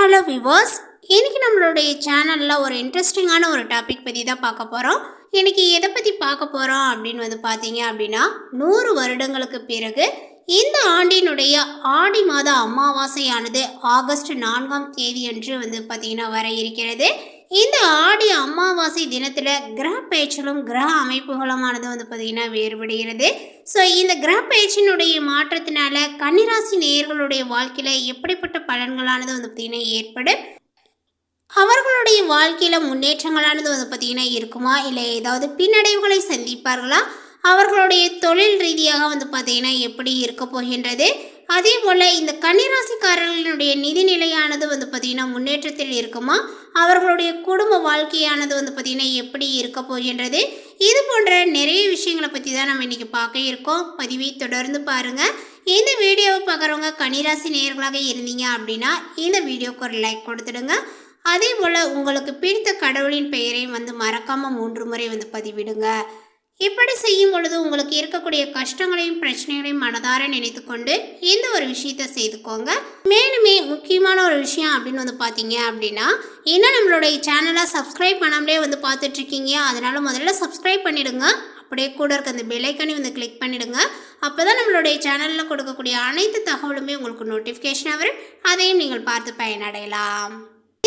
Hello viewers இன்றைக்கி நம்மளுடைய சேனலில் ஒரு இன்ட்ரெஸ்டிங்கான ஒரு டாபிக் பற்றி தான் பார்க்க போகிறோம் இன்றைக்கி எதை பற்றி பார்க்க போகிறோம் அப்படின்னு வந்து பார்த்தீங்க அப்படின்னா நூறு வருடங்களுக்கு பிறகு இந்த ஆண்டினுடைய ஆடி மாத அமாவாசையானது ஆகஸ்ட் நான்காம் தேதி அன்று வந்து பார்த்தீங்கன்னா வர இருக்கிறது. இந்த ஆடி அமாவாசை தினத்தில் கிரக பயிற்சிகளும் கிரக அமைப்புகளுமானது வந்து பார்த்திங்கன்னா வேறுபடுகிறது. ஸோ இந்த கிரக பயிற்சியினுடைய மாற்றத்தினால கன்னிராசி நேயர்களுடைய வாழ்க்கையில் எப்படிப்பட்ட பலன்களானது வந்து பார்த்திங்கன்னா ஏற்படும்? அவர்களுடைய வாழ்க்கையில் முன்னேற்றங்களானது வந்து பார்த்திங்கன்னா இருக்குமா? இல்லை ஏதாவது பின்னடைவுகளை சந்திப்பார்களா? அவர்களுடைய தொழில் ரீதியாக வந்து பார்த்திங்கன்னா எப்படி இருக்க போகின்றது? அதே போல் இந்த கன்னிராசிக்காரர்களுடைய நிதி நிலையானது வந்து பார்த்திங்கன்னா முன்னேற்றத்தில் இருக்குமா? அவர்களுடைய குடும்ப வாழ்க்கையானது வந்து பார்த்திங்கன்னா எப்படி இருக்க போகின்றது? இது போன்ற நிறைய விஷயங்களை பற்றி தான் நம்ம இன்றைக்கி பார்க்க இருக்கோம். பதிவை தொடர்ந்து பாருங்கள் இந்த வீடியோவை பார்க்குறவங்க கன்னிராசி நேயர்களாக இருந்தீங்க அப்படின்னா இந்த வீடியோக்கு ஒரு லைக் கொடுத்துடுங்க. அதே போல் உங்களுக்கு பிடித்த கடவுளின் பெயரையும் வந்து மறக்காமல் மூன்று முறை வந்து பதிவிடுங்க. இப்படி செய்யும் பொழுது உங்களுக்கு இருக்கக்கூடிய கஷ்டங்களையும் பிரச்சனைகளையும் மனதார நினைத்து கொண்டு இந்த ஒரு விஷயத்தை செய்துக்கோங்க. மேலுமே முக்கியமான ஒரு விஷயம் அப்படின்னு வந்து பார்த்தீங்க அப்படின்னா இன்னும் நம்மளுடைய சேனலை சப்ஸ்கிரைப் பண்ணாமலே வந்து பார்த்துட்ருக்கீங்க அதனால் முதல்ல சப்ஸ்கிரைப் பண்ணிடுங்க. அப்படியே கூட இருக்க அந்த பெல்லைக்கனி வந்து கிளிக் பண்ணிடுங்க. அப்போ தான் நம்மளுடைய சேனலில் கொடுக்கக்கூடிய அனைத்து தகவலுமே உங்களுக்கு நோட்டிஃபிகேஷனாக வரும். அதையும் நீங்கள் பார்த்து பயனடையலாம்.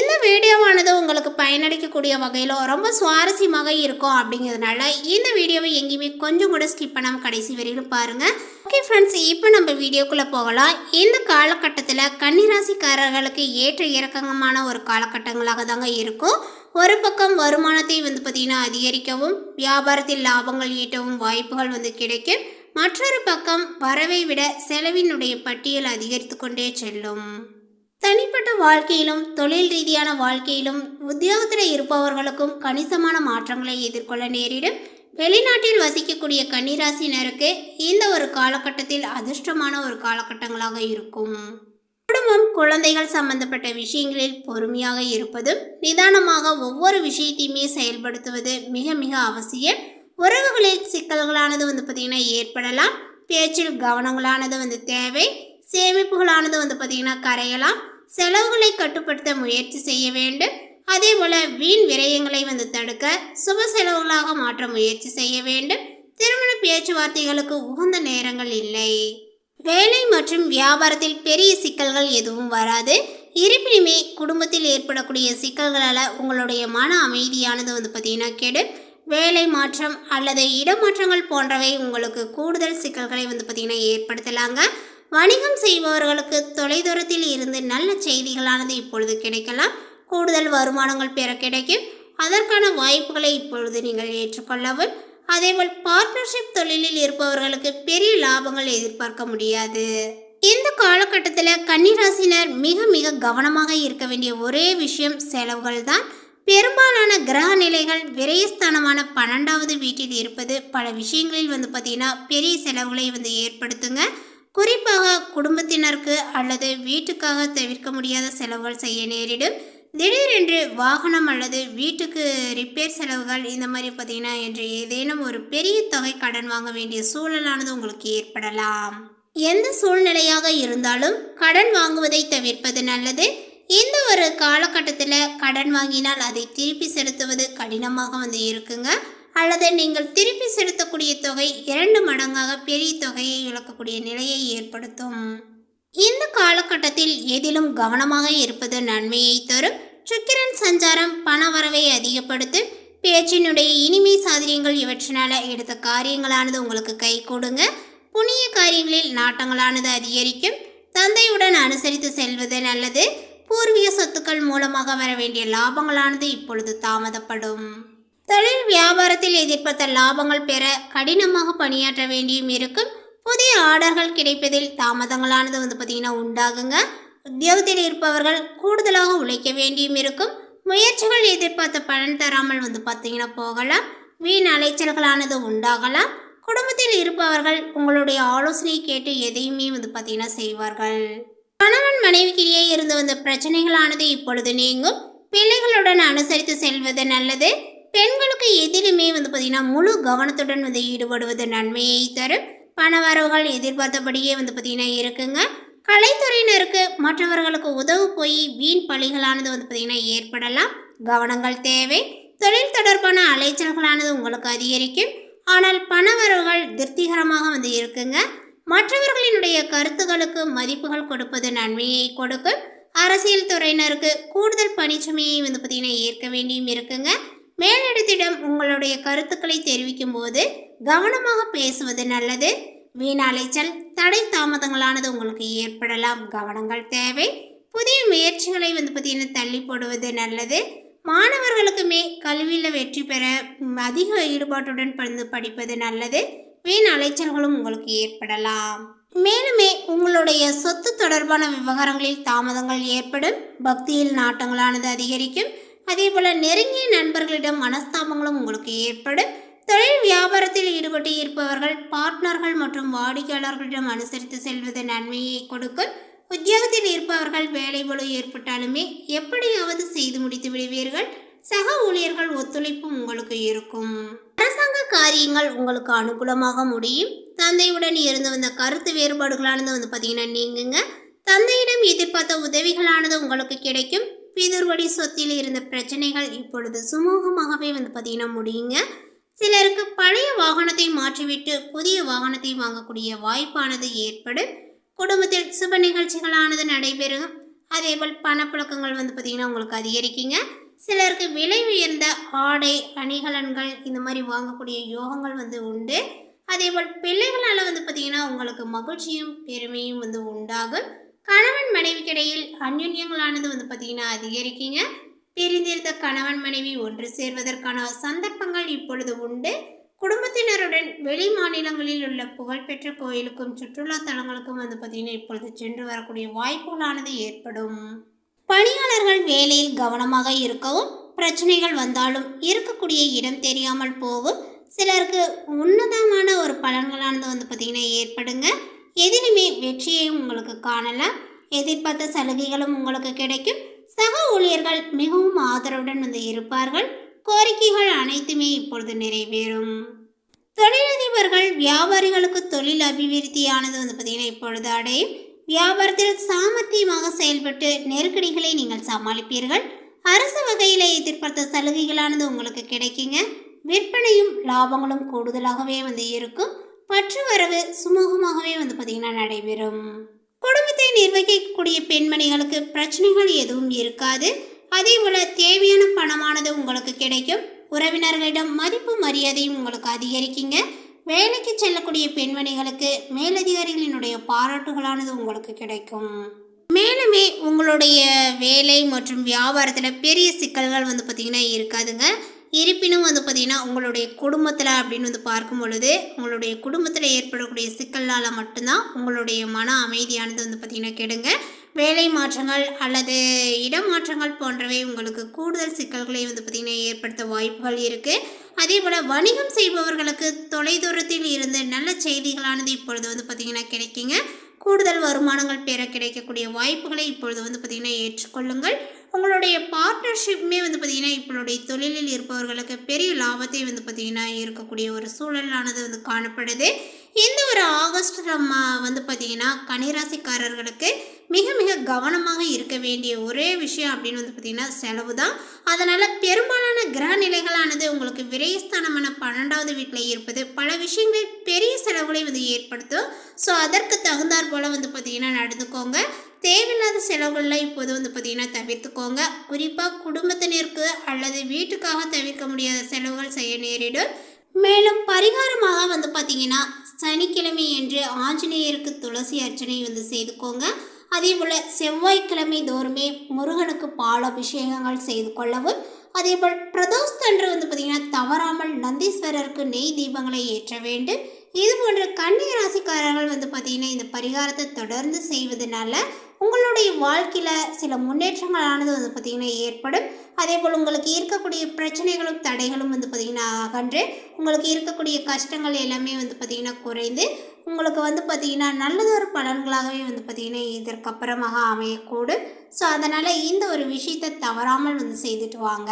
இந்த வீடியோவானது உங்களுக்கு பயனளிக்கக்கூடிய வகையில் ரொம்ப சுவாரஸ்யமாக இருக்கும் அப்படிங்கிறதுனால இந்த வீடியோவை எங்கேயுமே கொஞ்சம் கூட ஸ்கிப் பண்ணாமல் கடைசி வரையிலும் பாருங்கள் ஓகே ஃப்ரெண்ட்ஸ் இப்போ நம்ம வீடியோக்குள்ளே போகலாம். இந்த காலகட்டத்தில் கன்னிராசிக்காரர்களுக்கு ஏற்ற இறக்கங்கமான ஒரு காலகட்டங்களாக தாங்க இருக்கும். ஒரு பக்கம் வருமானத்தை வந்து பார்த்திங்கன்னா அதிகரிக்கவும் வியாபாரத்தில் லாபங்கள் ஈட்டவும் வாய்ப்புகள் வந்து கிடைக்கும். மற்றொரு பக்கம் வரவை விட செலவினுடைய பட்டியல் அதிகரித்து கொண்டே செல்லும். தனிப்பட்ட வாழ்க்கையிலும் தொழில் ரீதியான வாழ்க்கையிலும் உத்தியோகத்தில் இருப்பவர்களுக்கும் கணிசமான மாற்றங்களை எதிர்கொள்ள நேரிடும். வெளிநாட்டில் வசிக்கக்கூடிய கன்னிராசினருக்கு இந்த ஒரு காலகட்டத்தில் அதிர்ஷ்டமான ஒரு காலகட்டங்களாக இருக்கும். குடும்பம் குழந்தைகள் சம்பந்தப்பட்ட விஷயங்களில் பொறுமையாக இருப்பதும் நிதானமாக ஒவ்வொரு விஷயத்தையுமே செயல்படுத்துவது மிக மிக அவசியம். உறவுகளில் சிக்கல்களானது வந்து பார்த்திங்கன்னா ஏற்படலாம். பேச்சில் கவனங்களானது வந்து தேவை. சேமிப்புகளானது வந்து பார்த்திங்கன்னா கரையலாம். செலவுகளை கட்டுப்படுத்த முயற்சி செய்ய வேண்டும். அதே போல வீண் விரயங்களை வந்து தடுக்க சுப செலவுகளாக மாற்ற முயற்சி செய்ய வேண்டும். திருமண பேச்சுவார்த்தைகளுக்கு உகந்த நேரங்கள் இல்லை. வேலை மற்றும் வியாபாரத்தில் பெரிய சிக்கல்கள் எதுவும் வராது. இருப்பினுமே குடும்பத்தில் ஏற்படக்கூடிய சிக்கல்களால் உங்களுடைய மன அமைதியானது வந்து பார்த்திங்கன்னா கெடும். வேலை மாற்றம் அல்லது இடமாற்றங்கள் போன்றவை உங்களுக்கு கூடுதல் சிக்கல்களை வந்து பார்த்திங்கன்னா ஏற்படுத்தலாங்க. வணிகம் செய்பவர்களுக்கு தொலைதூரத்தில் இருந்து நல்ல செய்திகளானது இப்பொழுது கிடைக்கலாம். கூடுதல் வருமானங்கள் பெற கிடைக்கும். அதற்கான வாய்ப்புகளை இப்பொழுது நீங்கள் ஏற்றுக்கொள்ளவும் அதேபோல் பார்ட்னர்ஷிப் தொழிலில் இருப்பவர்களுக்கு பெரிய லாபங்கள் எதிர்பார்க்க முடியாது. இந்த காலகட்டத்தில் கன்னிராசினர் மிக மிக கவனமாக இருக்க வேண்டிய ஒரே விஷயம் செலவுகள் தான். பெரும்பாலான கிரக நிலைகள் விரயஸ்தானமான பன்னெண்டாவது வீட்டில் இருப்பது பல விஷயங்களில் வந்து பார்த்திங்கன்னா பெரிய செலவுகளை வந்து ஏற்படுத்துங்க. குறிப்பாக குடும்பத்தினருக்கு அல்லது வீட்டுக்காக தவிர்க்க முடியாத செலவுகள் செய்ய நேரிடும். திடீரென்று வாகனம் அல்லது வீட்டுக்கு ரிப்பேர் செலவுகள் இந்த மாதிரி பார்த்தீங்கன்னா என்று ஏதேனும் ஒரு பெரிய தொகை கடன் வாங்க வேண்டிய சூழலானது உங்களுக்கு ஏற்படலாம். எந்த சூழ்நிலையாக இருந்தாலும் கடன் வாங்குவதை தவிர்ப்பது நல்லது. இந்த ஒரு காலகட்டத்தில் கடன் வாங்கினால் அதை திருப்பி செலுத்துவது கடினமாக வந்து இருக்குங்க. அல்லது நீங்கள் திருப்பி செலுத்தக்கூடிய தொகை இரண்டு மடங்காக பெரிய தொகையை இழக்கக்கூடிய நிலையை ஏற்படுத்தும். இந்த காலகட்டத்தில் எதிலும் கவனமாக இருப்பது நன்மையை தரும். சுக்கிரன் சஞ்சாரம் பண வரவை அதிகப்படுத்தும் பேச்சினுடைய இனிமை சாதரியங்கள் இவற்றினால் எடுத்த காரியங்களானது உங்களுக்கு கை கொடுங்க. புண்ணிய காரியங்களில் நாட்டங்களானது அதிகரிக்கும். தந்தையுடன் அனுசரித்து செல்வது நல்லது. பூர்வீக சொத்துக்கள் மூலமாக வர வேண்டிய லாபங்களானது இப்பொழுது தாமதப்படும். தொழில் வியாபாரத்தில் எதிர்பார்த்த லாபங்கள் பெற கடினமாக பணியாற்ற வேண்டியும் இருக்கும். புதிய ஆர்டர்கள் கிடைப்பதில் தாமதங்களானது வந்து பார்த்திங்கன்னா உண்டாகுங்க. உத்தியோகத்தில் இருப்பவர்கள் கூடுதலாக உழைக்க வேண்டியும் இருக்கும். முயற்சிகள் எதிர்பார்த்த பலன் தராமல் வந்து பார்த்திங்கன்னா போகலாம். வீண் அலைச்சல்களானது உண்டாகலாம். குடும்பத்தில் இருப்பவர்கள் உங்களுடைய ஆலோசனை கேட்டு எதையுமே வந்து பார்த்திங்கன்னா செய்வார்கள். கணவன் மனைவிக்கிடையே இருந்து வந்த பிரச்சனைகளானது இப்பொழுது நீங்கும். பிள்ளைகளுடன் அனுசரித்து செல்வது நல்லது. பெண்களுக்கு எதிலுமே வந்து பார்த்திங்கன்னா முழு கவனத்துடன் வந்து ஈடுபடுவது நன்மையை தரும். பண வரவுகள் எதிர்பார்த்தபடியே வந்து பார்த்திங்கன்னா இருக்குங்க. கலைத்துறையினருக்கு மற்றவர்களுக்கு உதவு போய் வீண் பழிகளானது வந்து பார்த்திங்கன்னா ஏற்படலாம். கவனங்கள் தேவை. தொழில் தொடர்பான அலைச்சல்களானது உங்களுக்கு அதிகரிக்கும். ஆனால் பணவரவுகள் திருப்திகரமாக வந்து இருக்குங்க. மற்றவர்களினுடைய கருத்துக்களுக்கு மதிப்புகள் கொடுப்பது நன்மையை கொடுக்கும். அரசியல் துறையினருக்கு கூடுதல் பணிச்சுமையை வந்து பார்த்திங்கன்னா ஏற்க வேண்டியும் இருக்குங்க. மேலிடத்திடம் உங்களுடைய கருத்துக்களை தெரிவிக்கும் போது கவனமாக பேசுவது நல்லது. வீணாலைச்சல் தடை தாமதங்களானது உங்களுக்கு ஏற்படலாம். கவனங்கள் தேவை. புதிய முயற்சிகளை வந்து பார்த்தீங்கன்னா தள்ளி போடுவது நல்லது. மாணவர்களுக்குமே கல்வியில் வெற்றி பெற அதிக ஈடுபாட்டுடன் பிறந்து படிப்பது நல்லது. வீண் அலைச்சல்களும் உங்களுக்கு ஏற்படலாம். மேலுமே உங்களுடைய சொத்து தொடர்பான விவகாரங்களில் தாமதங்கள் ஏற்படும். பக்தியில் நாட்டங்களானது அதிகரிக்கும். அதே போல் நெருங்கிய நண்பர்களிடம் மனஸ்தாபங்களும் உங்களுக்கு ஏற்படும். தொழில் வியாபாரத்தில் ஈடுபட்டு இருப்பவர்கள் பார்ட்னர்கள் மற்றும் வாடிக்கையாளர்களிடம் அனுசரித்து செல்வது நன்மையை கொடுக்கும். உத்தியோகத்தில் இருப்பவர்கள் வேலை பளு ஏற்பட்டாலுமே எப்படியாவது செய்து முடித்து விடுவீர்கள். சக ஊழியர்கள் ஒத்துழைப்பும் உங்களுக்கு இருக்கும். அரசாங்க காரியங்கள் உங்களுக்கு அனுகூலமாக முடியும். தந்தையுடன் இருந்து வந்த கருத்து வேறுபாடுகளானது வந்து பார்த்தீங்கன்னா நீங்குங்க. தந்தையிடம் எதிர்பார்த்த உதவிகளானது உங்களுக்கு கிடைக்கும். பிதுர்வடி சொத்தில் இருந்த பிரச்சனைகள் இப்பொழுது சுமூகமாகவே வந்து பார்த்தீங்கன்னா முடியுங்க. சிலருக்கு பழைய வாகனத்தை மாற்றிவிட்டு புதிய வாகனத்தை வாங்கக்கூடிய வாய்ப்பானது ஏற்படும். குடும்பத்தில் சுப நிகழ்ச்சிகளானது நடைபெறும். அதேபோல் பணப்புழக்கங்கள் வந்து பார்த்திங்கன்னா உங்களுக்கு அதிகரிக்குங்க. சிலருக்கு விலை உயர்ந்த ஆடை அணிகலன்கள் இந்த மாதிரி வாங்கக்கூடிய யோகங்கள் வந்து உண்டு. அதேபோல் பிள்ளைகளால் வந்து பார்த்திங்கன்னா உங்களுக்கு மகிழ்ச்சியும் பெருமையும் வந்து உண்டாகும். கணவன் மனைவிக்கிடையில் அந்யுன்யங்களானது வந்து பார்த்தீங்கன்னா அதிகரிக்குங்க. பிரிந்திருந்த கணவன் மனைவி ஒன்று சேர்வதற்கான சந்தர்ப்பங்கள் இப்பொழுது உண்டு. குடும்பத்தினருடன் வெளி மாநிலங்களில் உள்ள புகழ்பெற்ற கோயிலுக்கும் சுற்றுலா தலங்களுக்கும் வந்து பார்த்திங்கன்னா இப்பொழுது சென்று வரக்கூடிய வாய்ப்புகளானது ஏற்படும். பணியாளர்கள் வேலையில் கவனமாக இருக்கவும் பிரச்சனைகள் வந்தாலும் இருக்கக்கூடிய இடம் தெரியாமல் போகும். சிலருக்கு உன்னதமான ஒரு பலன்களானது வந்து பார்த்திங்கன்னா ஏற்படுங்க. எதிலுமே வெற்றியையும் உங்களுக்கு காணலாம். எதிர்பார்த்த சலுகைகளும் உங்களுக்கு கிடைக்கும். சக ஊழியர்கள் மிகவும் ஆதரவுடன் வந்து இருப்பார்கள். கோரிக்கைகள் அனைத்துமே இப்பொழுது நிறைவேறும். தொழிலதிபர்கள் வியாபாரிகளுக்கு தொழில் அபிவிருத்தியானது வந்து பார்த்திங்கன்னா இப்பொழுது அடையும். வியாபாரத்தில் சாமர்த்தியமாக செயல்பட்டு நெருக்கடிகளை நீங்கள் சமாளிப்பீர்கள். அரசு வகையில் எதிர்பார்த்த சலுகைகளானது உங்களுக்கு கிடைக்குங்க. விற்பனையும் லாபங்களும் கூடுதலாகவே வந்து இருக்கும். பற்று வரவு சுமூகமாகவே வந்து பார்த்திங்கன்னா நடைபெறும். குடும்பத்தை நிர்வகிக்கக்கூடிய பெண்மணிகளுக்கு பிரச்சனைகள் எதுவும் இருக்காது. அதே போல் தேவையான பணமானது உங்களுக்கு கிடைக்கும். உறவினர்களிடம் மதிப்பு மரியாதையும் உங்களுக்கு அதிகரிக்குங்க. வேலைக்கு செல்லக்கூடிய பெண்மணிகளுக்கு மேலதிகாரிகளினுடைய பாராட்டுகளானது உங்களுக்கு கிடைக்கும். மேலுமே உங்களுடைய வேலை மற்றும் வியாபாரத்தில் பெரிய சிக்கல்கள் வந்து பார்த்திங்கன்னா இருக்காதுங்க. இருப்பினும் வந்து பார்த்திங்கன்னா உங்களுடைய குடும்பத்தில் அப்படின்னு வந்து பார்க்கும் பொழுது உங்களுடைய குடும்பத்தில் ஏற்படக்கூடிய சிக்கலால் மட்டும்தான் உங்களுடைய மன அமைதியானது வந்து பார்த்திங்கன்னா கெடுங்க. வேலை மாற்றங்கள் அல்லது இடமாற்றங்கள் போன்றவை உங்களுக்கு கூடுதல் சிக்கல்களை வந்து பார்த்திங்கன்னா ஏற்படுத்த வாய்ப்புகள் இருக்குது அதே போல் வணிகம் செய்பவர்களுக்கு தொலைதூரத்தில் இருந்து நல்ல செய்திகளானது இப்பொழுது வந்து பார்த்திங்கன்னா கிடைக்குங்க. கூடுதல் வருமானங்கள் பெற கிடைக்கக்கூடிய வாய்ப்புகளை இப்பொழுது வந்து பார்த்திங்கன்னா ஏற்றுக்கொள்ளுங்கள். உங்களுடைய பார்ட்னர்ஷிப்புமே வந்து பார்த்திங்கன்னா இப்பளுடைய தொழிலில் இருப்பவர்களுக்கு பெரிய லாபத்தை வந்து பார்த்திங்கன்னா இருக்கக்கூடிய ஒரு சூழலானது வந்து காணப்படுது. இந்த ஒரு ஆகஸ்ட் நம்ம வந்து பார்த்திங்கன்னா கனிராசிக்காரர்களுக்கு மிக மிக கவனமாக இருக்க வேண்டிய ஒரே விஷயம் அப்படின்னு வந்து பார்த்திங்கன்னா செலவு தான் அதனால் பெரும்பாலான கிரக நிலைகளானது உங்களுக்கு விரயஸ்தானமான பன்னெண்டாவது வீட்டில் இருப்பது பல விஷயங்கள் பெரிய செலவுகளை வந்து ஏற்படுத்தும். ஸோ அதற்கு தகுந்தாற் போல் வந்து பார்த்திங்கன்னா நடந்துக்கோங்க. தேவையில்லாத செலவுகளில் இப்போது வந்து பார்த்திங்கன்னா தவிர்த்துக்கோங்க. குறிப்பாக குடும்பத்தினருக்கு அல்லது வீட்டுக்காக தவிர்க்க முடியாத செலவுகள் செய்ய நேரிடும். மேலும் பரிகாரமாக வந்து பார்த்திங்கன்னா சனிக்கிழமை என்று ஆஞ்சநேயருக்கு துளசி அர்ச்சனை வந்து செய்துக்கோங்க. அதே போல் செவ்வாய்க்கிழமை தோறுமே முருகனுக்கு பால் அபிஷேகங்கள் செய்து கொள்ளவும். அதே போல் பிரதோஷத்தன்று வந்து பார்த்திங்கன்னா தவறாமல் நந்தீஸ்வரருக்கு நெய் தீபங்களை ஏற்ற வேண்டும். இது போன்ற கன்னி ராசிக்காரர்கள் வந்து பார்த்திங்கன்னா இந்த பரிகாரத்தை தொடர்ந்து செய்வதனால உங்களுடைய வாழ்க்கையில் சில முன்னேற்றங்களானது வந்து பார்த்திங்கன்னா ஏற்படும். அதே போல் உங்களுக்கு இருக்கக்கூடிய பிரச்சனைகளும் தடைகளும் வந்து பார்த்திங்கன்னா அகன்று உங்களுக்கு இருக்கக்கூடிய கஷ்டங்கள் எல்லாமே வந்து பார்த்திங்கன்னா குறைந்து உங்களுக்கு வந்து பார்த்திங்கன்னா நல்லதொரு பலன்களாகவே வந்து பார்த்திங்கன்னா இதற்கப்புறமாக அமையக்கூடும். ஸோ அதனால் இந்த ஒரு விஷயத்தை தவறாமல் வந்து செய்துட்டு வாங்க.